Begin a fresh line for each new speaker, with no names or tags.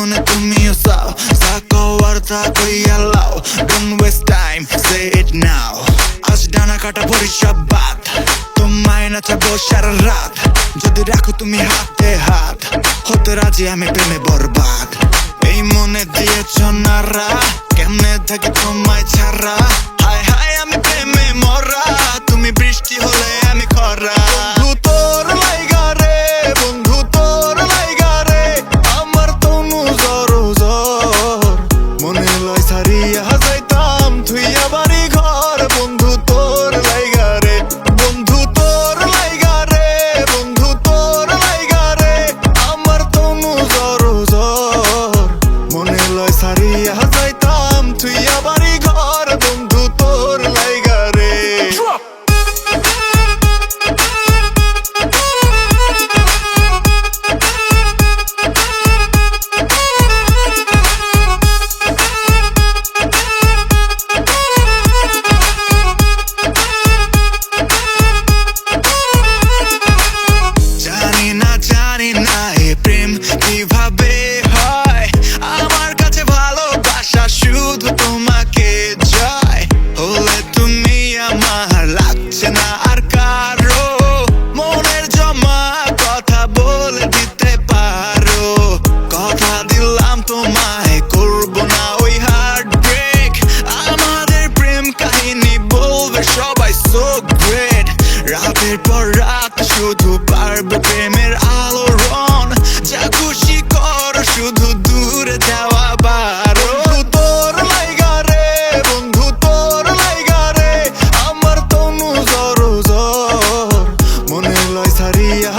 মনে তুমিও চাও। টাইম ডানা কাটা পরিসব বাদ। তোমায় নাচাবো সারা রাত। যদি রাখো তুমি হাতে হাত। হতে রাজি আমি প্রেমে বরবাদ। এই মনে দিয়েছ নারা। কেমনে থাকে তোমায় ছাড়া? হায় হায় আমি প্রেমে মরা। তুমি বৃষ্টি রাতের পর রাত শুধু পারবে প্রেমের আলোড়ন। যা খুশি কর শুধু দূরে যাওয়া বারো। তোর লাইগা রে তোর লাইগা রে, আমার তনু জর জর। লয় সারিয়া